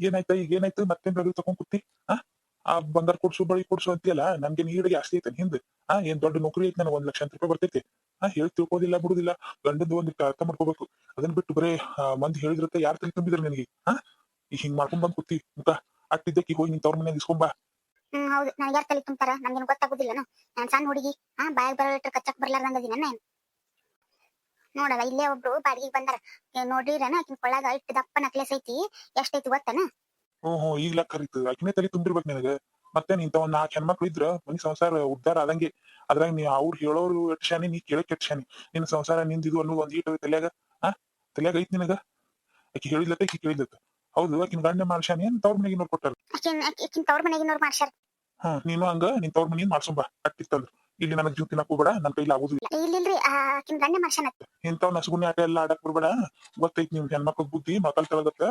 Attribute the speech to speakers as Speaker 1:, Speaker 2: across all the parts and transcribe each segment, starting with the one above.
Speaker 1: ಏನಾಯ್ತ? ಈಗ ಏನಾಯ್ತು? ಮತ್ತೇನ್ ರಗಲ್ ತಕೊಂಡ್ ಕೂತಿ ಆ? ಆ ಬಂಗಾರ ಕೊಡ್ಸು ಬಳಿ ಕೊಡ್ಸು ಅಂತೀಯಲ್ಲ? ನನ್ಗೆ ನೀಡಿಗೆ ಆಸ್ತಿ ಐತೆ ಹಿಂದೆ? ಆ? ಏನ್ ದೊಡ್ಡ ನೌಕರಿ ಐತೆ ನನಗೆ ಒಂದ್ ಲಕ್ಷ ರೂಪಾಯಿ ಬರ್ತೈತಿ. ಆ? ಹೇಳಿ ತಿಳ್ಕೋದಿಲ್ಲ, ಬಿಡುದಿಲ್ಲ. ಗಂಡದ ಒಂದ್ ಅರ್ಥ ಮಾಡ್ಕೋಬೇಕು. ಅದನ್ನ ಬಿಟ್ಟು ಬರೇ ಮಂದಿ ಹೇಳಿದ್ರತ್ತ ಯಾರ್ ತಲೆ ತುಂಬಿದ್ರ ನಿನಗೆ? ಆ? ಈಗ ಹಿಂಗ್ ಮಾಡ್ಕೊಂಡ್ ಬಂದ್ ಕೂತಿ. ಮುಖ ಅಟ್ಟಿದ್ದಕ್ಕೆ ಹೋಗಿ ನಿನ್ ತವ್ರ ಮನೆ ಇಸ್ಕೊಂಬಾ
Speaker 2: ಹ್ಮ್, ಹೌದು. ನನಗೆ ಯಾರ್ ತಲೆ ತುಂಬ್ತಾರ? ನಮ್ಗೆ ಗೊತ್ತಾಗುದಿಲ್ಲ ನಾನ್ ಸಣ್ಣ ಹುಡುಗಿ. ಹಾ ಬಾಯಾಗ ಬರೋ ಕಚ್ಚಕ್ ಬರ್ಲಾರ್ದಂಗ ಅದೀನ ನಾನು ನೋಡಲ್ಲ ಇಲ್ಲೇ ಒಬ್ರು ಬಾಡಿಗೆ ಬಂದಾರ. ಏ ನೋಡ್ರಿರನ ಆಕಿನ ಕೊಳ್ಳಾಗ ಇಟ್ಟು ದಪ್ಪ ನಕ್ಲೆಸ್ ಐತಿ ಎಷ್ಟೈತಿ ಗೊತ್ತನ?
Speaker 1: ಹ್ಮ್ ಹ್ಮ್ ಲೆಕ್ಕ ಕರೀತು ಆಕಿನೇ ತಲೆ ತುಂಬಿರ್ಬೇಕು ನಿನಗ. ಮತ್ತೆ ನಿಂತ ಒಂದ್ ನಾಲ್ಕು ಹೆಣ್ಮಕ್ಳು ಇದ್ರ ಮನಿ ಸಂಸಾರ ಉದ್ದಾರ ಆದಂಗೆ. ಅದ್ರಾಗ ನೀ ಅವ್ರು ಹೇಳೋರು ಎಟ್ ಶಾನಿ ನೀ ಕೇಳಕ್ ಎಟ್ ಶಾನಿ ನಿನ್ ಸಂಸಾರ ನಿಂದಿದು ಅನ್ನೋದು ಒಂದ್ ಈಟ ತಲೆಯಾಗ ಆ ತಲೆಯಾಗ ಐತಿ ನಿನಗ? ಆಕಿ ಹೇಳಿದ್ಲತ್ತ ಆಕಿ ಕೇಳಿದ್ಲತ್ತ ಹೌದು ಆಕಿನ ಗಂಡ ಮಾಡ್ಸ್ಯಾನಿ. ಏನ್ ತವ್ರ ಮನೆಗೆ ನೋಡ್ ಕೊಟ್ಟಾರ?
Speaker 2: ಆಕಿನ್ ಆಕಿನ್ ತವ್ರ ಮನೆಗಿನವ್ರು ಮಾಡ್ಸ್ಯಾರ.
Speaker 1: ಹ್ಮ್ ನೀನು ಹಂಗ ನಿನ್ ತವ್ರ ಮನೆಯಿಂದ ಮಾಡ್ಸೊಂಬ ಅಟ್ಟಿತ್ತಂದ್ರ. ಇಲ್ಲಿ ನನಗ್ ಜೀವ ತಿನ್ನಕ್ ಹೋಗ್ಬೇಡ ನನ್ ಕೈಲಿ ಆಗುದು
Speaker 2: ಇಲ್ಲಿಲ್ರಿ ಆಕಿನ್ ಗಂಡ ಮಾಡ್ಸ್ಯಾನ
Speaker 1: ಇಂಥವ್ ನಸಗುನಿ ಆಟ ಎಲ್ಲ ಆಡಕ್ ಬರ್ಬೇಡ ಗೊತ್ತೈತಿ ನಿಮ್ ಹೆಣ್ಮಕ್ಳ ಬುದ್ಧಿ ಮಕ್ಕಳ ತಳಗತ್ತ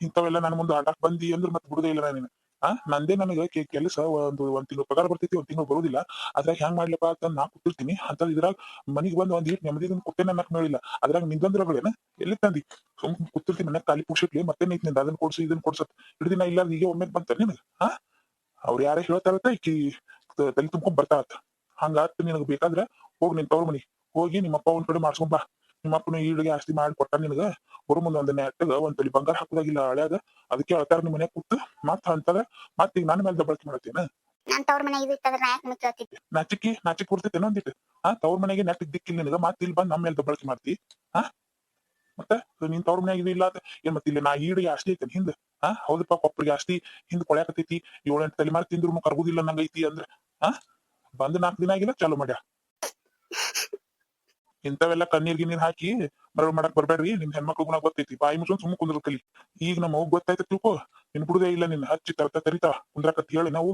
Speaker 1: ಇಂಥವೆಲ್ಲ ನನ್ ಮುಂದೆ ಆಡಕ್ ಬಂದಿ ಅಂದ್ರ ಮತ್ ಬಿಡುದೇ ಇಲ್ಲ ನೀನು ಆ ನಂದೇ ನನಗ ಕೆಲಸ ಒಂದು ಒಂದ್ ತಿಂಗಳು ಪಗಾರ ಬರ್ತೈತಿ ಒಂದ್ ತಿಂಗಳು ಬರುದಿಲ್ಲ. ಅದ್ರಾಗ ಹೆಂಗ್ ಮಾಡ್ಲಪ್ಪ ಅಂತ ನಾ ಕೂತಿರ್ತೀನಿ. ಅಂತ ಇದ್ರಾಗ ಮನಿಗ್ ಬಂದ್ ಒಂದ್ ಈಟ್ ನೆಮ್ಮದಿ ಕೊಟ್ಟೆ ಅನ್ನಕ್ ನೋಡಿಲ್ಲ. ಅದ್ರಾಗ ನಿಂದಂದ್ರಗಳೇನ ಎಲ್ಲಿ ತಂದಿ? ಸುಮ್ ಕೂತಿರ್ತೀನಿ ಮನ್ಯಾಗ ಖಾಲಿ ಪುಕ್ಷಿಟ್ಲಿ ಮತ್ತೆ ಐತಿ ನಿಂದ ಅದನ್ನ ಕೊಡ್ಸು ಇದನ್ನ ಕೊಡ್ಸತ್ ಹಿಡಿದಿನ ಇಲ್ಲ ಈಗ ಒಮ್ಮೆ ಬಂತ ನಿನಗ ಹಾ ಅವ್ರ ಯಾರೇ ಹೇಳ್ತಾರತ್ತ ಈಕಿ ತಲೆ ತುಂಬ್ಕೊಂಡ್ ಬರ್ತಾರತ್ತ ಹಂಗಾತ್ ನಿನಗ ಬೇಕಾದ್ರ ಹೋಗಿ ನಿನ್ ತವ್ರ ಮನಿ ಹೋಗಿ ನಿಮ್ಮಪ್ಪ ಒಂದ್ ಕಡೆ ಮಾಡ್ಸ್ಕೊಂಡ್ ಬಾ. ನಿಮ್ಮಪ್ಪನ ಈಡಿಗೆ ಆಸ್ತಿ ಮಾಡಿ ಕೊಟ್ಟ ನಿನಗ ಬರೋ ಮುಂದೆ ಒಂದ್ ನೆಟ್ಟಗ ಒಂದ್ ತಲಿ ಬಂಗಾರ ಹಾಕೋದಾಗಿಲ್ಲ ಹಳ್ಯಾಗ ಅದಕ್ಕೆ ಹೇಳ್ತಾರ ನಿಮ್ ಮನ್ಯಾಗ ಕೂತು ಮತ್ ಅಂತಾರ ಮತ್ ಈಗ ನನ್ನ ಮೇಲೆ ದಬ್ಬಾಳಿಕೆ ಮಾಡ್ತೇನೆ
Speaker 2: ನಾನ್ ತವ್ರ ಮನೆಗೆ ಇದು ಇತ್ತಂದ್ರ ನಾ ಯಾಕೆ ನಿಮಗ್ ಕೇಳ್ತಿದ್ದೆ?
Speaker 1: ನಾಚಿಕಿ ನಾಚಿಕ್ ಏನೋ ಒಂದಿಟ್ಟು ಆ ತವ್ರ ಮನೆಗೆ ನೆಟ್ ದಿಕ್ಕಿಲ್ಲ ನಿನಗ ಮತ್ ಇಲ್ಲಿ ಬಂದ್ ನಮ್ಮ ಮೇಲೆ ದಬ್ಬಾಳಿಕೆ ಮಾಡ್ತಿ. ಹಾ ಮತ್ತೆ ನಿನ್ ತವ್ರ ಮನ್ಯಾಗ ಇದು ಇಲ್ಲ ಅಂತ ಏನ್ ಮತ್ತೆ ಇಲ್ಲಿ ನಾ ಈಡಿಗೆ ಆಸ್ತಿ ಐತೆ ಹಿಂದ? ಹಾ ಹೌದಪ್ಪ ಕೊಪ್ಪರಿಗೆ ಆಸ್ತಿ ಹಿಂದ್ ಕೊಳ್ಯಾಕತೈತಿ ಏಳೆಂಟು ತಲೆಮಾರಿ ತಿಂದ್ರು ಕರ್ಗುದಿಲ್ಲ ನಂಗೈತಿ ಅಂದ್ರ. ಆ? ಬಂದ್ ನಾಕ್ ದಿನ ಆಗಿಲ್ಲ ಚಾಲು ಮಾಡ್ಯ? ಇಂಥವೆಲ್ಲ ಕಣ್ಣೀರ್ ಗಿನ್ನೀರ್ ಹಾಕಿ ಮರಳು ಮಾಡಕ್ ಬರ್ಬೇಡ್ರಿ ನಿಮ್ ಹೆಣ್ಮಕ್ಳು ಗುಣ ಗೊತ್ತೈತಿ. ಬಾಯಿ ಮುಚ್ಕೊಂಡ್ ಸುಮ್ಮ ಕುಂದ್ರ ಕಲಿ. ಈಗ ನಮ್ಮ ಅವ್ಗ ಗೊತ್ತಾಯ್ತ ತಿಳ್ಕೊ. ನಿನ್ ಬಿಡುದೇ ಇಲ್ಲ ನಿನ್ನ ಹಚ್ಚಿ ತರ್ತ ತರಿತಾ. ಕುಂದ್ರಾಕತ್ತಿ ಹೇಳಿ ನಾವು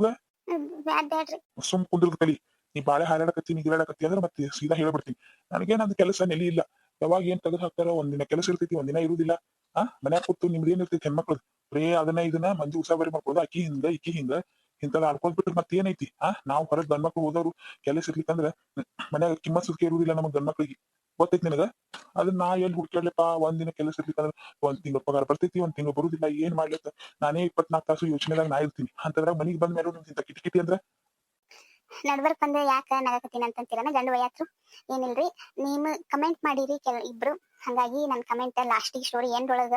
Speaker 1: ಸುಮ್ ಕುಂದ್ರ ಕಲಿ. ನೀ ಬಾಳೆ ಹಾರಾಡಕತ್ತಿ ನೀ ಗಿರಾಡಕತ್ತಿ ಅಂದ್ರೆ ಮತ್ತೆ ಸೀದಾ ಹೇಳ್ಬಿಡ್ತೀನಿ. ನನಗೇನ್ ಅದ್ ಕೆಲಸ ನೆಲಿ ಇಲ್ಲ. ಯಾವಾಗ ಏನ್ ತೆಗೆದು ಹಾಕ್ತಾರ ಒಂದಿನ ಕೆಲಸ ಇರ್ತೈತಿ ಒಂದಿನ ಇರುದಿಲ್ಲ. ಆ ಮನ್ಯಾಗ ಕೂತು ನಿಮ್ದೇನ್ ಇರ್ತೈತಿ ಹೆಣ್ಮಕ್ಳು ಬರೇ ಅದನ್ನ ಇದನ್ನ ಮಂದಿ ಉಸಾಬರಿ ಮಾಡ್ಕೊಳ್ದು ಅಕ್ಕಿ ಹಿಂಗ ಇಕ್ಕಿ ಹಿಂಗ. ಇಂಥದ್ ಆಡ್ಕೊಂಡ್ ಬಿಟ್ಟು ಮತ್ತೆ ಏನೈತಿ ಆ, ನಾವು ಹೊರಗ್ ಗಂಡ್ಮಕ್ಳು ಓದೋರು ಕೆಲಸ ಇರ್ಲಿಕ್ಕಂದ್ರ ಮನ್ಯಾಗ ಕಿಮ್ಮತ್ ಸುಖ ಇರುವುದಿಲ್ಲ ನಮಗ್ ಗಂಡ್ಮಕ್ಳಿಗೆ. ಗೊತ್ತೈತಿ ನಿನಗ? ಅದನ್ನ ನಾ ಎಲ್ಲಿ ಹುಡ್ಕ್ಯಾಡ್ಲಪ್ಪ? ಒಂದಿನ ಕೆಲಸ ಇರ್ಲಿಕ್ಕಂದ್ರ ಒಂದ್ ತಿಂಗಳ ಪಗಾರ ಬರ್ತೈತಿ ಒಂದ್ ತಿಂಗಳು ಬರುದಿಲ್ಲ, ಏನ್ ಮಾಡ್ಲತ್ತ ನಾನೇ ಇಪ್ಪತ್ನಾಲ್ಕು ತಾಸು ಯೋಚನೆದಾಗ ನಾ ಇರ್ತೀನಿ. ಅಂತದ್ರಾಗ ಮನಿಗ್ ಬಂದ ಮೇಲೆ ನಿಂತ ಕಿಟಕಿಟಿ ಅಂದ್ರ?
Speaker 2: ನಡ್ಬರ್ಕ್ ಬಂದ್ರೆ ಯಾಕ ನಗಕತ್ತೀನಿ ಅಂತಂತೀರನ ಗಂಡು ವಯಸ್ಸು ಏನಿಲ್ರಿ ನೀವು ಕಮೆಂಟ್ ಮಾಡಿರಿ ಕೆಲ, ಇಬ್ರು. ಹಂಗಾಗಿ ನನ್ ಕಮೆಂಟ್ ಲಾಸ್ಟಿಗೆ ಸ್ಟೋರಿ ಎಂಡ್ ಒಳಗ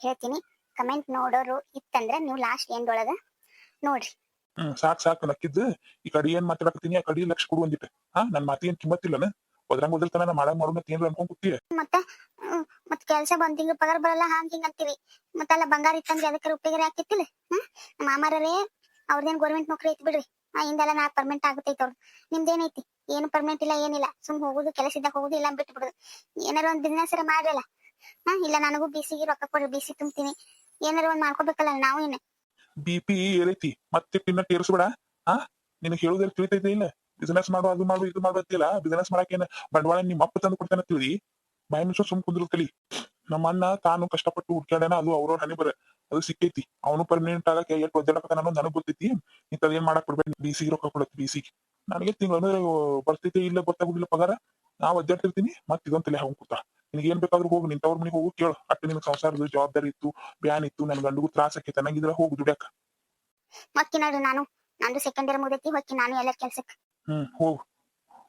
Speaker 2: ಹೇಳ್ತೀನಿ. ಕಮೆಂಟ್ ನೋಡೋರು ಇತ್ತಂದ್ರೆ ನೀವು ಲಾಸ್ಟ್ ಎಂಡ್ ಒಳಗ ನೋಡ್ರಿ.
Speaker 1: ಸಾಕ್ ಸಾಕ್ ನಕ್ಕಿದ್ದು ಈ ಕಡೆ ಏನ್ ಮಾತಾಡಕತ್ತೀನಿ ಆ ಕಡೆ ಲಕ್ಷ ಕೊಡು ಅಂದಿಟ್ಟೆ ಹಾ, ನನ್ ಮಾತಿ ಏನ್ ಕಿಮ್ಮತ್ತಿಲ್ಲನ ಒದ್ರಂಗ್ ಓದಿರ್ತಾನ ನಾ ಮಾಡಂಗ್ ಮಾಡೋಣ ಏನ್ರ ಅನ್ಕೊಂಡ್
Speaker 2: ಮತ್ತೆ ಮತ್ತ ಕೆಲ್ಸ ಬಂದ್ ಹಿಂಗ ಪಗಾರ ಬರಲ್ಲ, ಹಾಂಗ್ ಹಿಂಗ ಅಂತೀವಿ. ಮತ್ತಲ್ಲ ಬಂಗಾರ ಇತ್ತಂದ್ರೆ ಅದಕ್ಕೆ ಉಪಯೋಗ ಹಾಕಿತ್ತಿಲ್ಲ. ಹ್ಮ್ ಮಾಮಾರೇ ಅವ್ರದೇನ್ ಗೌರ್ಮೆಂಟ್ ನೌಕರಿ ಐತಿ ಬಿಡ್ರಿ. ಹಿಂದೆಲ್ಲ ನಾ ಪರ್ಮನೆಂಟ್ ಆಗತೈತಿ ಅವ್ರು ನಿಮ್ದೇನೈತಿ? ಏನು ಪರ್ಮನೆಂಟ್ ಇಲ್ಲ, ಏನಿಲ್ಲ. ಸುಮ್ ಹೋಗುದು, ಕೆಲಸ ಇದ್ದಾಗ ಹೋಗುದು, ಇಲ್ಲ ಬಿಟ್ಟು ಬಿಡುದು. ಏನಾರ ಒಂದ್ ಬಿಸ್ನೆಸ್ ಮಾಡ್ರಲ್ಲ ಹಾ, ಇಲ್ಲ ನನಗೂ ಬಿಸಿಗೆ ರೊಕ್ಕ ಕೊಡ್ರಿ ಬಿಸಿ ತುಂಬ್ತೀನಿ. ಏನಾರ ಒಂದ್ ಮಾಡ್ಕೋಬೇಕಲ್ಲ, ನಾವು ಏನ
Speaker 1: ಬಿ ಪಿ ಏರೈತಿ ಮತ್ತೆ ತಿನ್ನ ಏರಿಸ್ಬೇಡ ಹಾ ನಿನಗೆ ಹೇಳುದ್ರ ತಿಳಿತೈತೆ ಇಲ್ಲ? ಬಿಸ್ನೆಸ್ ಮಾಡು, ಅದು ಮಾಡು, ಇದು ಮಾಡು ಅಂತಿಲ್ಲ ಬಿಸ್ನೆಸ್ ಮಾಡಕ್ ಏನ್? ಬಂಡವಾಳ ನಿಮ್ಮ ಅಪ್ಪ ತಂದು ಕೊಡ್ತಾನೆ ತಿಳಿ ಬಾಯಿ ಸುಮ್ ಕುಂದ್ರು ಕಲಿ ನಮ್ಮ ಅಣ್ಣ ತಾನು ಕಷ್ಟಪಟ್ಟು ಹುಡ್ಕ್ಯಾಡ್ಯಾನ, ಅದು ಅವ್ರವ್ರ ಹನಿ ಬರ ಅದು ಸಿಕ್ಕೈತಿ. ಅವನು ಪರ್ಮನೆಂಟ್ ಆಗಕ್ಕೆ ಎಷ್ಟು ಒದ್ದಾಡಕತ್ತಾನ ಅನ್ನೋದು ನನಗೆ ಗೊತ್ತೈತಿ. ಇಂಥದ್ ಏನ್ ಮಾಡಕ್ ಬಿಡ್ಬೇಡಿ. ಬಿಸಿಗೆ ರೊಕ್ಕ ಕೊಡತ್ ಬಿಸಿಗೆ ನನಗೆ ತಿಂಗಳು ಬರ್ತೈತಿ ಇಲ್ಲ ಗೊತ್ತಾಗುದಿಲ್ಲ ಪಗಾರ? ನಾ ಒದ್ದಾಡ್ತಿರ್ತೀನಿ, ಮತ್ತೆ ಇದೊಂದ್ ತಲೆ ಹಾಕೊಂಡ್ ಕೂತ. ನಿನಗೆ ಏನ್ ಬೇಕಾದ್ರೂ ಹೋಗು ನಿನ್ ತವ್ರ ಮನೆಗೆ ಹೋಗು ಕೇಳು. ಅಟ್ಟ ನಿನ್ ಸಂಸಾರದ ಜವಾಬ್ದಾರಿ ಇತ್ತು ಬ್ಯಾನ್ ಇತ್ತು ನನ್ ಗಂಡಗೂ ತ್ರಾಸ ಆಕೈತೆ ನಂಗಿದ್ರ ಹೋಗು ದುಡ್ಯಾಕ.
Speaker 2: ಹೊಕ್ಕಿ ನೋಡ್ರಿ ನಾನು. ನಂದು ಸೆಕೆಂಡ್ ಇಯರ್ ಮುಗೈತಿ ಹೊಕ್ಕಿ ನಾನು ಎಲ್ಲ ಕೆಲ್ಸಕ್ಕೆ
Speaker 1: ಹ್ಮ್ ಹೋಗು.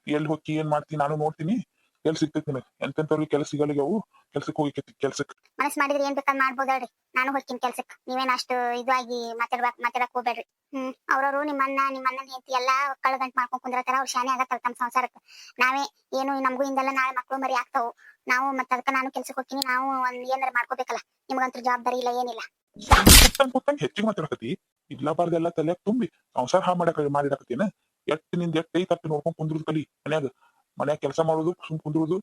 Speaker 1: ಎಲ್ಲಿ ಹೋಗಿ ಏನ್ ಮಾಡ್ತೀನಿ ನಾನು ನೋಡ್ತೀನಿ. ಎಲ್ ಸಿಗ್ತೈತಿ ನಿನಗೆ? ಎಂತೆಂತವ್ರಿಗೆ ಕೆಲಸ ಸಿಗಲಿಗೆ ಅವು ಕೆಲ್ಸಕ್ಕೆ ಹೋಗಿಕೈತಿ ಕೆಲ್ಸಕ್ಕೆ.
Speaker 2: ಮನಸ್ ಮಾಡಿದ್ರೆ ಏನ್ ಬೇಕಾದ್ ಮಾಡ್ಬೋದಲ್ರಿ ನಾನು ಹೋಗ್ತೀನಿ ಕೆಲ್ಸಕ್ಕೆ. ನೀವೇನ್ ಅಷ್ಟು ಇದಾಗಿ ಮಾತಾಡ್ಬೇಕ ಮಾತಾಡಕ್ ಹೋಗ್ಬೇಡ್ರಿ. ಹ್ಮ್ ಅವ್ರವ್ರು ನಿಮ್ಮನ್ನ ನಿಮ್ಮನ್ನ ಹೆಂಡತಿ ಎಲ್ಲಾ ಕಳ್ಗಂಟ್ ಮಾಡ್ಕೊಂಡ್ ಕುಂದ್ರತಾರ ಅವ್ರು ಶಾನೆ ಆಗತ್ತಲ್ಲ ತಮ್ಮ ಸಂಸಾರಕ್ಕೆ. ನಾವೇ ಏನು ನಮಗೂ ಹಿಂದೆಲ್ಲ ನಾಳೆ ಮಕ್ಕಳು ಮರಿ ಆಗ್ತಾವು. ನಾವು ಮತ್ತೆ ಅದಕ್ಕೆ ನಾನು ಕೆಲ್ಸಕ್ಕೆ ಹೋಗ್ತೀನಿ ನಾವು ಒಂದ್ ಏನಾರ ಮಾಡ್ಕೋಬೇಕಲ್ಲ. ನಿಮ್ಗಂತೂ ಜವಾಬ್ದಾರಿ ಇಲ್ಲ ಏನಿಲ್ಲ.
Speaker 1: ಹೆಚ್ಚಿಗೆ ಮಾತಾಡಕತಿ ಇಲ್ಲಬಾರ್ದೆಲ್ಲ ತಲೆಯಾಗ ತುಂಬಿ ಸಂಸಾರ ಹಾ ಮಾಡಕ್ ಮಾಡಿಡಕತ್ತೀನ? ಎಟ್ಟಿನಿಂದ ನಿಂದ ಅಟ್ಟು ನೋಡ್ಕೊಂಡ್ ಕುಂದ್ರದ್ ಕಲಿ ಮನ್ಯಾಗ. ಮನ್ಯಾಗ ಕೆಲಸ ಮಾಡುದು ಸುಮ್ ಕುಂದ್ರುದು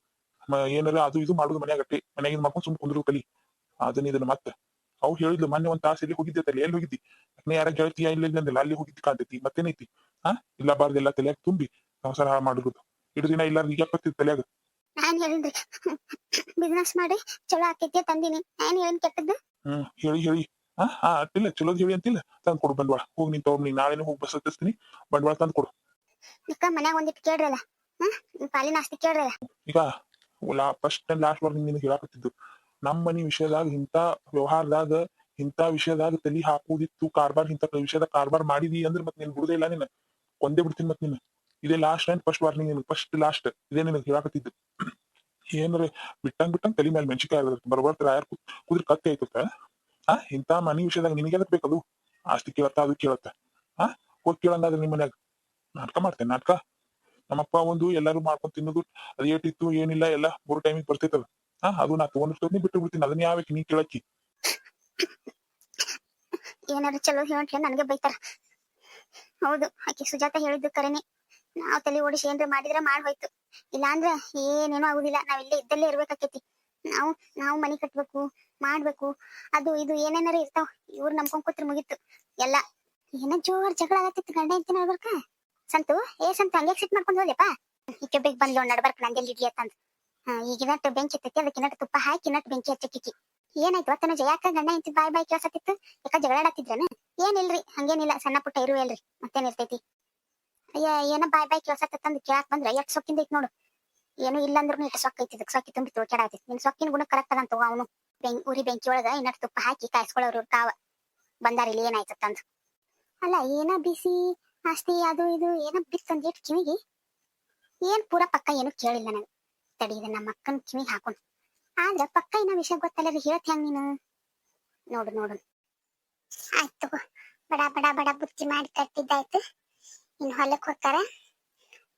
Speaker 1: ಏನಾರ ಅದು ಇದು ಮಾಡುದು ಮನ್ಯಾಗ ಅಟ್ಟಿ. ಮನ್ಯಾಗಿಂದ ಮಾಡ್ಕೊಂಡು ಸುಮ್ ಕುಂದ್ರು ಕಲಿ. ಅದನ್ನ ಇದನ್ನ ಮತ್ತೆ ಅವ್ ಹೇಳಿದ್ಲು ಮೊನ್ನೆ ಒಂದ್ ತಾಸ ಇಲ್ಲಿ ಹೋಗಿದ್ದೆ? ತಲೆ ಎಲ್ಲಿ ಹೋಗಿದ್ದಿ? ಅಕ್ನ ಯಾರ ಗೆಳತಿಯ ಇಲ್ಲ ಅಂದಿಲ್ಲ ಅಲ್ಲಿ ಹೋಗಿದ್ದು ಕಾಣ್ತೈತಿ. ಮತ್ತೇನೈತಿ? ಹಾ ಇಲ್ಲ ಬಾರ್ದೆಲ್ಲ ತಲೆಯಾಗ ತುಂಬಿ ಸಂಸಾರ ಹಾಳು ಮಾಡುದು ಇಡ ದಿನ ಇಲ್ಲ ಈಗ ಯಾಕತ್ತಿ ತಲೆಯಾಗ.
Speaker 2: ನಾನ್ ಹೇಳಿದ್ರಿ ಬಿಸ್ನೆಸ್ ಮಾಡಿ ಚಲೋ ಆಕೈತಿ ತಂದಿನಿ ನಾನ್ ಏನ್ ಕೆಟ್ಟದ್ದು?
Speaker 1: ಹ್ಮ್ ಹೇಳಿ ಹೇಳಿ. ಹಾ ಹಾ ಅಟ್ಟಿಲ್ಲ ಚಲೋದ್ ಹೇಳಿ ಅಂತಿಲ್ಲ. ತಂದ್ ಕೊಡು ಬಂಡವಾಳ. ಹೋಗಿ ನೀನ್ ತಗೊಂಡ್ ನೀ ನಾಳೆನೇ ಹೋಗಿ ಬಸ್ ಹತ್ತಿಸ್ತೀನಿ. ಬಂಡವಾಳ ತಂದ್ ಕೊಡು.
Speaker 2: ನಿಕ್ಕ ಮನ್ಯಾಗ ಒಂದಿಟ್ಟು ಕೇಳ್ರಲ್ಲ? ಹ್ಮ್? ನಿಮ್ ಕೇಳ್ರಲ್ಲ?
Speaker 1: ಈಗ ಲಾ ಫಸ್ಟ್ ಲಾಸ್ಟ್ ವರ್ಗ ನಿನಗೆ ಹೇಳಾಕತ್ತಿದ್ದು, ನಮ್ಮ ಮನಿ ವಿಷಯದಾಗ ಇಂತ ವ್ಯವಹಾರದಾಗ, ಇಂಥ ವಿಷಯದಾಗ ತಲಿ ಹಾಕುದಿತ್ತು, ಕಾರ್ಬಾರ್ ಇಂತ ವಿಷಯದ ಕಾರ್ಬಾರ್ ಮಾಡಿದಿ ಅಂದ್ರೆ ಮತ್ತೆ ನೀನ್ ಬಿಡುದೇ ಇಲ್ಲ ನಿನ್ನ. ಕೊಂದೇ ಬಿಡ್ತೀನಿ ಮತ್ತೆ ನಿನ್ನ. ಇದೇ ಲಾಸ್ಟ್ ಅಂಡ್ ಫಸ್ಟ್ ವಾರ್ನಿಂಗ್ ನಿನಗೆ ಫಸ್ಟ್ ಲಾಸ್ಟ್ ಇದೇ ನಿನಗೆ ಹೇಳಾಕತ್ತಿದ್ದು. ಏನ್ರಿ, ಬಿಟ್ಟಂಗ್ ಬಿಟ್ಟಂಗ್ ತಲಿ ಮೇಲೆ ಮೆಣಸಿಕಾಯಿ ಬರ್ಬರ್ತಾರ ಯಾರು ಕುದ್ರ ಕತ್ತೆ ಆಯ್ತದ ಆ, ಇಂಥ ಮನಿ ವಿಷಯದಾಗ ನಿನಗೆ ಎದಕ್ ಬೇಕದು? ಆಸ್ತಿ ಕೇಳತ್ತ, ಅದು ಕೇಳತ್ತ. ಆ, ಹೋಗಿ ಕೇಳಂಗಾದ್ರೆ ನಿಮ್ಮ ಮನ್ಯಾಗ. ನಾಟಕ ಮಾಡ್ತೇನೆ, ನಾಟಕ. ನಮ್ಮಪ್ಪ ಒಂದು ಎಲ್ಲಾರು ಮಾಡ್ಕೊಂಡ್ ತಿನ್ನೋದು ಅದು ಏಟಿತ್ತು ಏನಿಲ್ಲ, ಎಲ್ಲ ಮೂರು ಟೈಮಿಗೆ ಬರ್ತೈತದ ಹಾ, ಅದು ನಾ ತಗೊಂಡಿರ್ತೇನೆ ಬಿಟ್ಟು ಬಿಡ್ತೀನಿ, ಅದನ್ನ ಯಾವ ನೀ ಕೇಳಕ್ಕಿ?
Speaker 3: ಏನಾದ್ರು ಚಲೋ ಹೇಳ್ರಿ ನನಗೆ ಬೈತಾರ. ಹೌದು, ಆಕಿ ಸುಜಾತ ಹೇಳಿದ್ದು ಕರೆನೆ. ನಾವ್ ತಲೆ ಓಡಿಸಿ ಏನ್ರ ಮಾಡಿದ್ರ ಮಾಡ್ ಹೋಯ್ತು. ಇಲ್ಲಾಂದ್ರ ಏನೇನೋ ಆಗುದಿಲ್ಲ, ನಾವ್ ಇಲ್ಲೇ ಇದ್ದಲ್ಲೇ ಇರ್ಬೇಕಾಕೇತಿ. ನಾವು ನಾವು ಮನಿ ಕಟ್ಬೇಕು, ಮಾಡ್ಬೇಕು, ಅದು ಇದು ಏನೇನಾರ ಇರ್ತಾವ, ಇವ್ರು ನಂಬ್ಕೊಂಡ್ ಕೂತ್ರ ಮುಗೀತು. ಎಲ್ಲ, ಏನ ಜೋರ್ ಜಗಳ ಆಗತ್ತಿತ್ತು ಗಂಡ ಹೆಂಡತಿ ನಡ್ಬರ್ಕ. ಸಂತು, ಏ ಸಂತು ಹಂಗೆ ಸಿಟ್ ಮಾಡ್ಕೊಂಡ್ ಹೋದ್ಯಪ್ಪ? ಈಕೆ ಬೇಗ ಬಂದ್ಲು ನಡ್ಬರ್ಕ ನಂದೆಲ್ಲಿ ಇಡ್ಲಿ ಅಂತಂದ್ ಈಗ ಬೆಂಕಿ ತತ್ತಿ ಅದಕ್ಕೆ ನಟ್ಟು ತುಪ್ಪ ಹಾಕಿ ನಟ್ಟು ಬೆಂಕಿ ಹಚ್ಚಕ್ಕಿಕ್ಕಿ ಏನಾಯ್ತು? ತನಜ ಯಾಕ ಗಂಡ ಇಂತ ಬಾಯ್ ಬಾಯ್ ಕೇಳ್ಸತ್ತಿತ್ತು? ಯಾಕ ಜಗಳಾಡತ್ತಿದ್ರೇನು ಏನಿಲ್ರಿ, ಹಂಗೇನಿಲ್ಲ, ಸಣ್ಣ ಪುಟ್ಟ ಇರು ಎಲ್ರಿ ಮತ್ತೇನ್ ಇರ್ತೈತಿ? ಅಯ್ಯ, ಏನ ಬಾಯ್ ಬಾಯ್ ಕೇಳಸತ್ತಂದ್ ಕೇಳಾಕ್ ಬಂದ್ರ, ಎಷ್ಟ್ ಸೊಕ್ಕಿಂದ ಐತಿ ನೋಡು. ಏನು ಇಲ್ಲ ಅಂದ್ರೂ ಇಟ್ಟು ಸೊಕ್ಕ ಐತಿ ಇದಕ್ಕೆ ಸೊಕ್ಕಿ ತುಂಬಿ ತೋಚಾಡಾತೈತಿ ನಿನ್ ಸೊಕ್ಕಿನ ಗುಣ ಕರೆಕ್ಟ್ ಅದಂತ ಅವನು. ಬೆಂಕ್, ಉರಿ ಬೆಂಕಿ ಒಳಗ ಇನ್ನಟ್ಟು ತುಪ್ಪ ಹಾಕಿ ಕಾಯಿಸ್ಕೊಳ್ಳೋರು ಕಾವ ಬಂದಾರ ಇಲ್ಲಿ ಏನಾಯ್ತಂದ್ ಅಲ್ಲ, ಏನ ಬಿಸಿ? ಆಸ್ತಿ, ಅದು ಇದು, ಏನೋ ಬಿತ್ತಂದ್ ಇಟ್ ಕಿವಿಗೆ. ಏನ್ ಪೂರ ಪಕ್ಕ ಏನು ಕೇಳಿಲ್ಲ ನಾನು ತಡಿ, ಇದನ್ನ ನಮ್ಮ ಅಕ್ಕನ ಕಿವಿ ಹಾಕೊಂಡು ಆದ್ರ ಪಕ್ಕ ಇನ್ನ ವಿಷಯ ಗೊತ್ತಲ್ಲ ರೀ ಹೇಳತ್ ಹಂಗ ನೀನು? ನೋಡು ನೋಡು. ಆಯ್ತು ಬಡ ಬಡ ಬಡ ಬುತ್ತಿ ಮಾಡಿ ಕಟ್ಟಿದ್ದಾಯ್ತು. ಇನ್ ಹೊಲಕ್ ಹೋಗ್ತಾರ.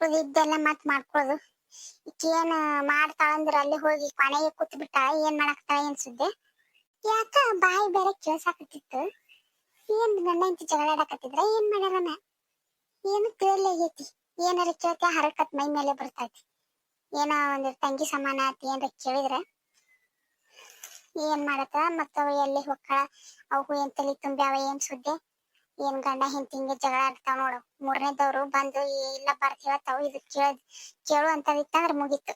Speaker 3: ಉಳಿದಿದ್ದೆಲ್ಲ ಮತ್ ಮಾಡ್ಕೊಳ್ಳೋದು ಈಕೇನ್ ಮಾಡ್ತಾಳಂದ್ರ ಅಲ್ಲಿ ಹೋಗಿ ಕೊನೆಗೆ ಕೂತ್ ಬಿಟ್ಟ ಏನ್ ಮಾಡಾಕ್ತಾಳ ಏನ್ ಸುದ್ದಿ? ಯಾಕ ಬಾಯಿ ಬೇರೆ ಕೇಳ್ಸಾಕತ್ತಿತ್ತು? ಏನ್ ನನ್ನ ಇಂತ ಜಗಳ ಆಡಕತ್ತಿದ್ರ ಏನ್ ಮಾಡ್ಯಾರನ ಏನು ತಿಳಿಲಾಗೈತಿ ಏನಾರ ಕೇಳ್ತ ಹರಕತ್ ಮೈ ಮೇಲೆ ಬರ್ತೈತಿ. ಏನೋ ಒಂದ್ ತಂಗಿ ಸಮಾನ ಆತಿ ಏನ್ರ ಕೇಳಿದ್ರ? ಏನ್ ಮಾಡತ್ತ? ಮತ್ತ ಅವ ಎಲ್ಲಿ ಹೊಕ್ಕಳ? ಅವು ಏನ್ ತಲಿ ತುಂಬ್ಯಾವ? ಏನ್ ಸುದ್ದಿ? ಏನ್ ಗಂಡ ಹಿಂತ ಹಿಂಗೆ ಜಗಳ ಆಡ್ತಾವ ನೋಡು. ಮೂರನೇದವ್ರು ಬಂದು ಇಲ್ಲ ಬರ್ತ ಹೇಳ್ತಾವ, ಇದು ಕೇಳ, ಕೇಳು ಅಂತದಿತ್ತಂದ್ರ ಮುಗೀತು.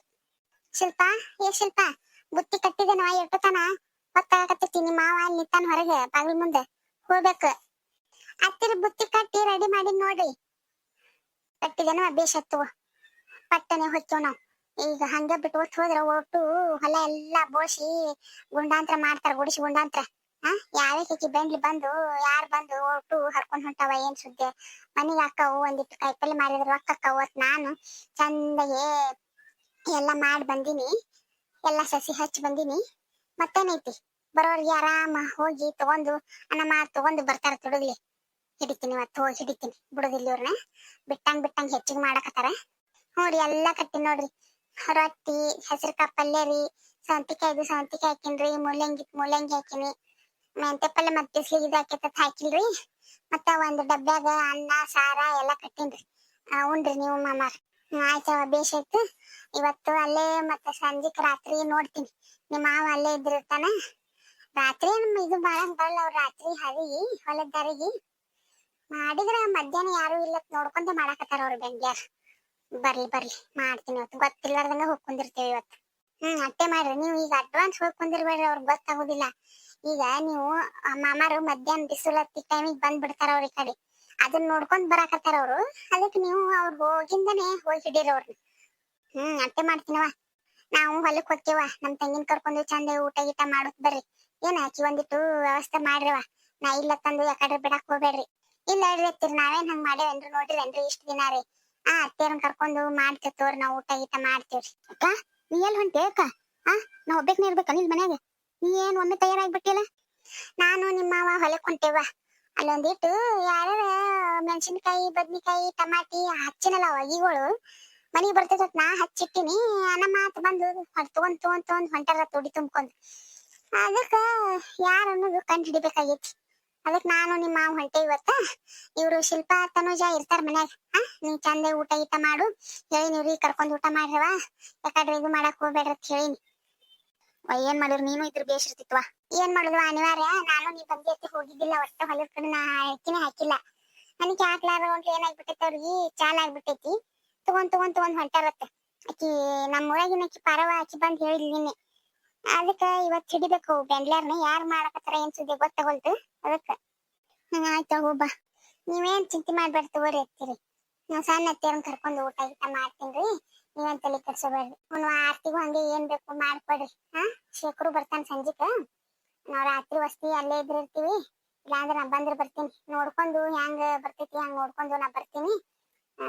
Speaker 3: ಶಿಲ್ಪ, ಏ ಶಿಲ್ಪ, ಬುತ್ತಿ ಕಟ್ಟಿದೆನವ ಎಟ್ಟತನ ಹೊತ್ತಾಗಕತ್ತೈತಿ ನಿಮ್ಮ ಮಾವ ಅಲ್ಲಿ ನಿಂತಾನ ಹೊರಗೆ, ಬಾಗಿಲ್ ಮುಂದೆ. ಹೋಗ್ಬೇಕು. ಹತ್ತಿರ ಬುತ್ತಿ ಕಟ್ಟಿ ರೆಡಿ ಮಾಡಿ ನೋಡ್ರಿ. ಕಟ್ಟಿದೆನವ ಬೇಷ್ ಹತ್ತುವ ಪಟ್ಟನೆ ಹೊಚ್ಚೋ ನಾವು. ಈಗ ಹಂಗ ಬಿಟ್ಟು ಹೊತ್ತು ಹೋದ್ರ ಒಟ್ಟು ಹೊಲ ಎಲ್ಲಾ ಬೋಸಿ ಗುಂಡಾಂತರ ಮಾಡ್ತಾರ, ಗುಡಿಸಿ ಗುಂಡಾಂತರ. ಆ ಯಾವ್ಯಾಕಿ ಬೆಂಡ್ಲಿ ಬಂದು, ಯಾರ್ ಬಂದು ಒಟ್ಟು ಹರ್ಕೊಂಡ್ ಹೊಂಟವ ಏನ್ ಸುದ್ದಿ? ಮನಿಗ್ ಅಕ್ಕವು ಒಂದಿಟ್ಟು ಕಾಯಿಪಲ್ಲೆ ಮಾರಿದ್ರ ರೊಕ್ಕ ಅವತ್ ನಾನು ಚಂದಗೆ ಎಲ್ಲ ಮಾಡಿ ಬಂದಿನಿ. ಎಲ್ಲ ಸಸಿ ಹಚ್ಚಿ ಬಂದಿನಿ. ಮತ್ತೇನೈತಿ ಬರೋರ್ಗೆ ಆರಾಮ ಹೋಗಿ ತಗೊಂಡು, ಅನ್ನ ಮಾಡಿ ತಗೊಂಡು ಬರ್ತಾರ ತುಡುಗ್ಲಿ. ಹಿಡಿತೀನಿ ಇವತ್ತು ಹೋಗಿ ಹಿಡಿತೀನಿ ಬಿಡುದಿಲ್ಲ ಇವ್ರನ್ನ ಬಿಟ್ಟಂಗ್ ಬಿಟ್ಟಂಗ್ ಹೆಚ್ಚಿಗೆ ಮಾಡಕತ್ತಾರ. ಹ್ಞೂ ಎಲ್ಲಾ ಕಟ್ಟಿನಿ ನೋಡ್ರಿ. ರೊಟ್ಟಿ ಹೆಸರು ಪಲ್ಯ ರೀ. ಸೌಂತಿಕಾಯ್ದು ಸೌಂತಿಕಾಯಿ ಹಾಕಿನ್ರಿ ಮೂಲಂಗಿ ಮೂಲಂಗಿ ಹಾಕಿನಿ. ಮೆಂತೆ ಪಲ್ಯ ಮತ್ತೆ ಸಿಗಿ ಹಾಕಿತ್ತ ಹಾಕಿಲ್ರಿ. ಮತ್ತ ಒಂದ್ ಡಬ್ಬ್ಯಾಗ ಅನ್ನ ಸಾರ ಎಲ್ಲಾ ಕಟ್ಟಿನ್ರಿ ಉಂಡ್ರಿ ನೀವು ಹ್ಮ್, ಆಯ್ತವ ಬೇಷ್ ಆಯ್ತು. ಇವತ್ತು ಅಲ್ಲೇ ಮತ್ತೆ ಸಂಜೆಕ್ ರಾತ್ರಿ ನೋಡ್ತೀನಿ. ನಿಮ್ಮ ಮಾವ ಅಲ್ಲೇ ಇದ್ದಿರ್ತಾನ. ರಾತ್ರಿ ನಮ್ ಇದು ಬಾಳ ಬರಲ್ಲ ಅವ್ರ ರಾತ್ರಿ ಹರಿ ಹೊಲದ ಮಾಡಿದ್ರ ಮಧ್ಯಾಹ್ನ ಯಾರು ಇಲ್ಲ ನೋಡ್ಕೊಂತ ಮಾಡಾಕತ್ತಾರ ಅವ್ರ ಬೆಂಗ್ಯಾರ ಬರ್ಲಿ ಬರ್ಲಿ, ಮಾಡ್ತೀನಿ ಇವತ್ತು. ಗೊತ್ತಿಲ್ಲಾರ್ದಂಗ ಹೋಗ್ಕೊಂಡಿರ್ತೇವೆ ಇವತ್ತು. ಹ್ಮ್, ಅಟ್ಟೆ ಮಾಡ್ರಿ. ನೀವು ಈಗ ಅಡ್ವಾನ್ಸ್ ಹೋಗ್ಕೊಂಡಿರ್ಬೇಡ್ರಿ ಅವ್ರಿಗೆ ಗೊತ್ತಾಗೋದಿಲ್ಲ. ಈಗ ನೀವು ಮಾಮಾರು ಮಧ್ಯಾಹ್ನ ಬಿಸಿಲತ್ತಿ ಟೈಮಿಗೆ ಬಂದ್ ಬಿಡ್ತಾರ ಅವ್ರ ಈ ಕಡೆ. ಅದನ್ನ ನೋಡ್ಕೊಂಡ್ ಬರಾಕತ್ತಾರ ಅವ್ರು. ಅದಕ್ಕೆ ನೀವು ಅವ್ರ ಹೋಗಿಂದನೇ ಹೋಗಿ ಹಿಡೀರಿ ಅವ್ರನ್ನ ಹ್ಮ್, ಅಟ್ಟೆ ಮಾಡ್ತೀನವ ನಾವು ಹೊಲಕ್ ಹೋಗ್ತೇವ ನಮ್ ತಂಗಿನ ಕರ್ಕೊಂಡು ಚಂದ ಊಟ ಗೀಟ ಮಾಡೋದ್ ಬರ್ರಿ. ಏನ ಹಾಕಿ ಒಂದಿಟ್ಟು ವ್ಯವಸ್ಥೆ ಮಾಡ್ರವ ನಾ ಇಲ್ಲ ತಂದು ಯಾಕಡೆ ಬಿಡಾಕ್ ಹೋಗ್ಬೇಡ್ರಿ. ಇಲ್ಲ ಅತ್ತಿರಿ, ನಾವೇನ್ ಹಂಗ್ ಮಾಡೇವೇನ್ರಿ ನೋಡಿರೇನ್ರಿ ಇಷ್ಟ ದಿನ ರೀ. ಆ ಅತ್ತೇರನ್ ಕರ್ಕೊಂಡು ಮಾಡ್ತೇವ್ ತೋರಿ ನಾವ್ ಊಟ ಗೀಟ ಮಾಡ್ತೇವ್ರಿ. ಅಕ್ಕ, ನೀ ಎಲ್ಲಿ ಹೊಂಟೆ ಅಕ್ಕ? ಆ ನಾ ಒಬ್ಬ ಇರ್ಬೇಕ ನಿನ್ ಮನ್ಯಾಗ? ನೀ ಏನ್ ಒಮ್ಮೆ ತಯಾರಾಗ್ಬಿಟ್ಟಿಲ್ಲ ನಾನು ನಿಮ್ಮ ಮಾವ ಹೊಲಕ್ ಹೊಂಟೇವ. ಅಲ್ಲೊಂದಿಟ್ಟು ಯಾರ ಮೆಣಸಿನಕಾಯಿ, ಬದ್ನಿಕಾಯಿ, ಟಮಾಟಿ, ಹಚ್ಚಿನಲ್ಲ ಒಗಿಗಳು ಮನಿಗ್ ಬರ್ತೈತತ್ ನಾ ಹಚ್ಚಿಟ್ಟಿನಿ, ಅನ್ನ ಮಾತ್ ಬಂದು ತಗೊಂಡ್ ತಗೊಂಡ್ ತಗೊಂಡ್ ಹೊಂಟಾರ ತುಡಿ ತುಂಬ್ಕೊಂಡ್. ಅದಕ್ಕ ಯಾರ ಅನ್ನೋದು ಕಂಡು ಹಿಡಿಬೇಕಾಗೈತಿ ಅದಕ್ ನಾನು ನಿಮ್ಮ ಮಾವ ಹೊಂಟೆ ಇವತ್ತ. ಇವ್ರು ಶಿಲ್ಪ, ತನುಜ ಇರ್ತಾರ ಮನ್ಯಾಗ. ಹಾ ನೀವ್ ಚಂದ ಊಟ ಗೀಟ ಮಾಡು. ಹೇಳಿನಿವ್ರಿ ಕರ್ಕೊಂಡ್ ಊಟ ಮಾಡ್ರವ. ಯಾಕಡ್ರಿ ಇದು ಮಾಡಕ್ ಹೋಗ್ಬೇಡ್ರಿ ಅಂತ ಹೇಳಿನಿ. ಏನ್ ಮಾಡಿದ್ರು ನೀನು ಇದ್ರ ಬೇಸಿರ್ತಿತ್ವ ಏನ್ ಮಾಡುದು? ಅನಿವಾರ್ಯ. ನಾನು ನೀ ಬಂದಿ ಅತ್ತಿ ಹೋಗಿದ್ದಿಲ್ಲ. ಒಟ್ಟ ಹೊಲದ ಕಡೆ ನಾ ಹಾಕಿನೇ ಹಾಕಿಲ್ಲ. ನನಗೆ ಹಾಕ್ಲಾರ ಒಂದ್ ಏನಾಗ್ಬಿಟ್ಟೈತಿ ಅವ್ರಿಗೆ. ಚಾಲ್ ಆಗ್ಬಿಟ್ಟೈತಿ. ತಗೊಂಡ್ ತಗೊಂಡ್ ತಗೊಂಡ್ ಹೊಂಟಾರತ್ತೆ. ಆಕಿ ನಮ್ಮ ಊರಾಗಿನ ಆಕಿ ಪರವ, ಆಕಿ ಬಂದ್ ಹೇಳಿದ್ಲಿ ನಿನ್ನೆ. ಅದಕ್ಕ ಇವತ್ ಹಿಡಿಬೇಕು ಬೆಂಗ್ಳಾರ್ನ ಯಾರ್ ಮಾಡಕತ್ತಾರ ಏನ್ ಸುದ್ದಿ ಗೊತ್ತಾಗೋಲ್ತು ಅದಕ್ಕ. ಹ್ಮ್ ಆಯ್ತ ಹೋಗ್ಬಾ ನೀವೇನ್ ಚಿಂತೆ ಮಾಡ್ಬೇಡ ತಗೋರಿ ಅತ್ತಿರಿ. ನಾವ್ ಸಣ್ಣ ಅತ್ತಿಯರನ್ ಕರ್ಕೊಂಡು ಊಟ ಗೀಟ ಮಾಡ್ತೀನ್ರಿ. ನೀವೇನ್ ತಲೆ ಕೆಡ್ಸೋಬೇಡ್ರಿ. ಅವ್ನು ಆರ್ತಿಗೂ ಹಂಗೆ ಏನ್ ಬೇಕು ಮಾಡ್ಕೊಡ್ರಿ. ಹಾ ಶೇಖರು ಬರ್ತಾನ ಸಂಜಿಕ. ನಾವ್ ರಾತ್ರಿ ವಸ್ತಿ ಅಲ್ಲೇ ಇದ್ರ ಇರ್ತೀವಿ ಇಲ್ಲಾಂದ್ರೆ ನಾ ಬಂದ್ರೆ ಬರ್ತೀನಿ. ನೋಡ್ಕೊಂಡು ಹೆಂಗ ಬರ್ತೈತಿ ಹಂಗ ನೋಡ್ಕೊಂಡು ನಾ ಬರ್ತೀನಿ. ಆ,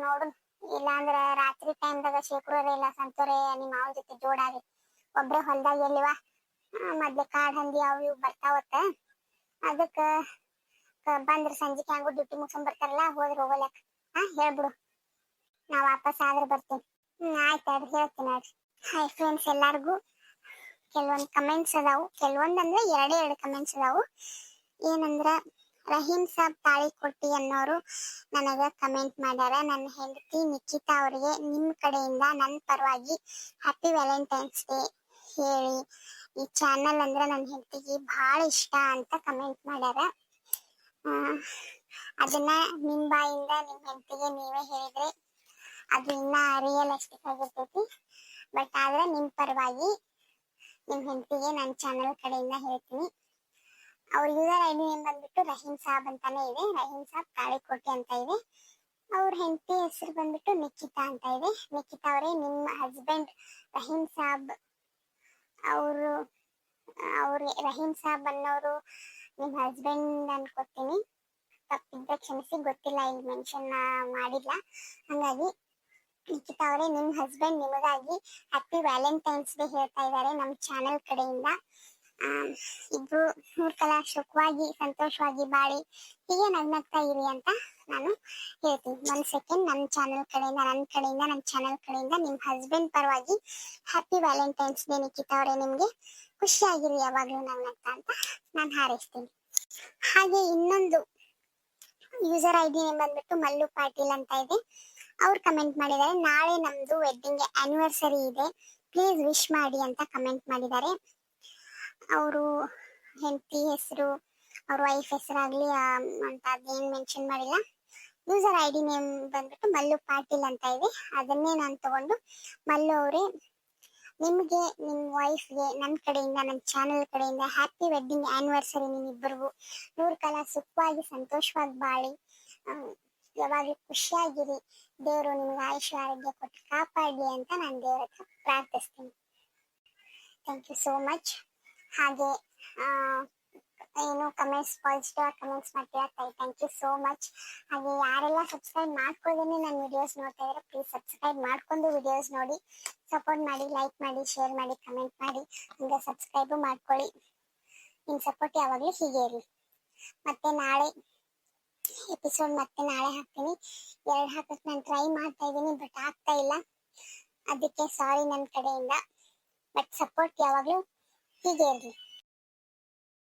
Speaker 3: ನೋಡು. ಇಲ್ಲಾಂದ್ರ ರಾತ್ರಿ ಟೈಮ್ದಾಗ ಶೇಖರೇ ಇಲ್ಲ ಸಂತೋರೆ ನಿಮ್ಮ ಮಾವನ ಜೊತೆ ಜೋಡಾಗಿ ಒಬ್ರೇ ಹೊಲ್ದಾಗ ಎಲ್ಲಿವ ಮೊದ್ಲು ಕಾಡ್ ಹಂದಿ ಅವು ಇವು ಬರ್ತಾವತ್ತ ಅದಕ್ಕ ಬಂದ್ರ ಸಂಜೆ ಹಂಗು ಡ್ಯೂಟಿ ಮುಗಿಸ್ಕೊಂಡ್ ಬರ್ತಾರಲ್ಲ, ಹೋದ್ರ ಹೋಗಲಕ್ ಹಾ ಹೇಳ್ಬಿಡು ನಾ ವಾಪಸ್ ಆದ್ರೆ ಬರ್ತೀನಿ. ಹ್ಮ್, ಆಯ್ತು ಅದ್ರ ಹೇಳ್ತೀನಿ ನೋಡ್ರಿ ಹಾಯ್ ಫ್ರೆಂಡ್ಸ್ ಎಲ್ಲಾರ್ಗು. ಕೆಲವೊಂದ್ ಕಮೆಂಟ್ಸ್ ಅದಾವು. ಕೆಲವೊಂದ್ ಅಂದ್ರೆ ಎರಡೇ ಎರಡು ಕಮೆಂಟ್ಸ್ ಅದಾವು. ಏನಂದ್ರ, ರಹೀಂ ಸಾಬ್ ತಾಳಿಕೊಟ್ಟಿ ಅನ್ನೋರು ನನಗ ಕಮೆಂಟ್ ಮಾಡ್ಯಾರ. ನನ್ನ ಹೆಂಡತಿ ನಿಖಿತಾ ಅವರಿಗೆ ನಿಮ್ ಕಡೆಯಿಂದ ನನ್ನ ಪರವಾಗಿ ಹ್ಯಾಪಿ ವ್ಯಾಲೆಂಟೈನ್ಸ್ ಡೇ ಹೇಳಿ. ಈ ಚಾನಲ್ ಅಂದ್ರೆ ನನ್ನ ಹೆಂಡತಿಗೆ ಬಹಳ ಇಷ್ಟ ಅಂತ ಕಮೆಂಟ್ ಮಾಡ್ಯಾರ. ಅದನ್ನ ನಿಮ್ ಬಾಯಿಂದ ನಿಮ್ ಹೆಂಡತಿಗೆ ನೀವೇ ಹೇಳಿದ್ರೆ ಅದು ಇನ್ನ ರಿಯಲಿಸ್ಟಿಕ್ ಆಗಿರ್ತೈತಿ. ಬಟ್ ಆದ್ರೆ ನಿಮ್ ಪರವಾಗಿ ನಿಮ್ ಹೆಂಡತಿಗೆ ನನ್ನ ಚಾನಲ್ ಕಡೆಯಿಂದ ಹೇಳ್ತೀನಿ. ಅವ್ರ ಯೂಸರ್ ಐ ನೇಮ್ ಬಂದ್ಬಿಟ್ಟು ರಹೀಂ ಸಾಬ್ ಅಂತಾನೆ ಇದೆ. ರಹೀಂ ಸಾಬ್ ತಾಳಿಕೋಟೆ ಅಂತ ಇದೆ. ಅವ್ರ ಹೆಂಡತಿ ಹೆಸರು ಬಂದ್ಬಿಟ್ಟು ನಿಖಿತಾ ಅಂತ ಇದೆ. ನಿಖಿತಾ ಅವರೇ ನಿಮ್ಮ ಹಸ್ಬೆಂಡ್ ರಹೀಂ ಸಾಬ್ ಅವರು, ಅವ್ರು ರಹೀಂ ಸಾಬ್ ಅನ್ನೋರು ನಿಮ್ಮ ಹಸ್ಬೆಂಡ್ ಅನ್ಕೋತೀನಿ. ತಪ್ಪಿದ್ರೆ ಕ್ಷಮಿಸಿ, ಗೊತ್ತಿಲ್ಲ, ಇಲ್ಲಿ ಮೆನ್ಷನ್ ಮಾಡಿಲ್ಲ. ಹಾಗಾಗಿ ನಿಖಿತಾ ಅವರೇ ನಿಮ್ಮ ಹಸ್ಬೆಂಡ್ ನಿಮಗಾಗಿ ಹ್ಯಾಪಿ ವ್ಯಾಲೆಂಟೈನ್ಸ್ ಡೇ ಹೇಳ್ತಾ ಇದ್ದಾರೆ ನಮ್ಮ ಚಾನೆಲ್ ಕಡೆಯಿಂದ. ಇಬ್ರು ಮೂರ್ ಕಲ ಸುಖವಾಗಿ ಸಂತೋಷವಾಗಿ, ಬಾಳಿ. ಹೀಗೆ ನಗ್ನಗ್ತಾ ಇರಿ ಅಂತ ನಾನು ಹೇಳ್ತೀನಿ. ಒಂದ್ ಸೆಕೆಂಡ್ ನನ್ನ ಚಾನೆಲ್ ಕಡೆಯಿಂದ ನನ್ನ ಕಡೆಯಿಂದ ನನ್ನ ಚಾನೆಲ್ ಕಡೆಯಿಂದ ನಿಮ್ ಹಸ್ಬೆಂಡ್ ಪರವಾಗಿ ಹ್ಯಾಪಿ ವ್ಯಾಲೆಂಟೈನ್ಸ್ ಡೇ ನಿಖಿತಾ ಅವರೇ. ನಿಮ್ಗೆ ಖುಷಿಯಾಗಿರಿ ಯಾವಾಗ್ಲೂ ನಗ್ನಗ್ತಾ ಅಂತ ನಾನು ಹಾರೈಸ್ತೀನಿ. ಹಾಗೆ ಇನ್ನೊಂದು ಯೂಸರ್ ಐ ಡಿ ಬಂದ್ಬಿಟ್ಟು ಮಲ್ಲು ಪಾಟೀಲ್ ಅಂತ ಇದೆ. ಅವ್ರು ಕಮೆಂಟ್ ಮಾಡಿದ್ದಾರೆ. ನಾಳೆ ನಮ್ದು ವೆಡ್ಡಿಂಗ್ ಆನಿವರ್ಸರಿ ಇದೆ. ಪ್ಲೀಸ್ ವಿಶ್ ಮಾಡಿ ಅಂತ ಕಮೆಂಟ್ ಮಾಡಿದ್ದಾರೆ. ಅವರು ಹೆಂಡತಿ ಹೆಸರು, ಅವ್ರ ವೈಫ್ ಹೆಸರಾಗ್ಲಿ ಅಂತ ಅದೇನ್ ಮೆನ್ಷನ್ ಮಾಡಿಲ್ಲ. ಯೂಸರ್ ಐ ಡಿ ನೇಮ್ ಬಂದ್ಬಿಟ್ಟು ಮಲ್ಲು ಪಾಟೀಲ್ ಅಂತ ಇದೆ. ಅದನ್ನೇ ನಾನು ತಗೊಂಡು ಮಲ್ಲು ಅವರೇ, ನಿಮಗೆ ನಿಮ್ಮ ವೈಫ್ಗೆ ನನ್ನ ಕಡೆಯಿಂದ ನನ್ನ ಚಾನಲ್ ಕಡೆಯಿಂದ ಹ್ಯಾಪಿ ವೆಡ್ಡಿಂಗ್ ಆನಿವರ್ಸರಿ ನಿಮ್ಮಿಬ್ಬರಿಗೂ ನೂರು ಕಾಲ ಸುಖವಾಗಿ, ಸಂತೋಷವಾಗಿ ಬಾಳಿ. ಯಾವಾಗಲೂ ಖುಷಿಯಾಗಿರಿ. ದೇವರು ನಿಮ್ಗೆ ಆಯುಷ್ಯ, ಆರೋಗ್ಯ ಕೊಟ್ಟು ಕಾಪಾಡಲಿ ಅಂತ ನಾನು ದೇವರ ಹತ್ರ ಪ್ರಾರ್ಥಿಸ್ತೀನಿ. ಥ್ಯಾಂಕ್ ಯು ಸೋ ಮಚ್ ಹಾಗೆ ಏನು ಕಮೆಂಟ್ಸ್ ಪಾಸಿಟಿವ್ ಕಮೆಂಟ್ಸ್ ಮಾಡ್ತೀರಾ? ಥ್ಯಾಂಕ್ ಯು ಸೋ ಮಚ್ ಹಾಗೆ ಯಾರೆಲ್ಲ ಸಬ್ಸ್ಕ್ರೈಬ್ ಮಾಡ್ಕೊಳ್ದೇನೆ ನನ್ನ ವಿಡಿಯೋಸ್ ನೋಡ್ತಾ ಇದ್ರೆ ಪ್ಲೀಸ್ ಸಬ್ಸ್ಕ್ರೈಬ್ ಮಾಡ್ಕೊಂಡು ವಿಡಿಯೋಸ್ ನೋಡಿ. ಸಪೋರ್ಟ್ ಮಾಡಿ ಲೈಕ್ ಮಾಡಿ ಶೇರ್ ಮಾಡಿ ಕಮೆಂಟ್ ಮಾಡಿ. ಹಂಗೆ ಸಬ್ಸ್ಕ್ರೈಬ್ ಮಾಡ್ಕೊಳ್ಳಿ. ನಿಮ್ಮ ಸಪೋರ್ಟ್ ಯಾವಾಗಲೂ ಹೀಗೆ ಇರಲಿ. ಮತ್ತೆ ನಾಳೆ ಎಪಿಸೋಡ್ ಮತ್ತೆ ನಾಳೆ ಹಾಕ್ತೀನಿ. ಎರಡು ಹಾಕಕ್ಕೆ ನಾನು ಟ್ರೈ ಮಾಡ್ತಾ ಇದ್ದೀನಿ ಬಟ್ ಆಗ್ತಾ ಇಲ್ಲ. ಅದಕ್ಕೆ ಸಾರಿ ನನ್ನ ಕಡೆಯಿಂದ. ಬಟ್ ಸಪೋರ್ಟ್ ಯಾವಾಗಲೂ ಹೀಗೆ ಇರಲಿ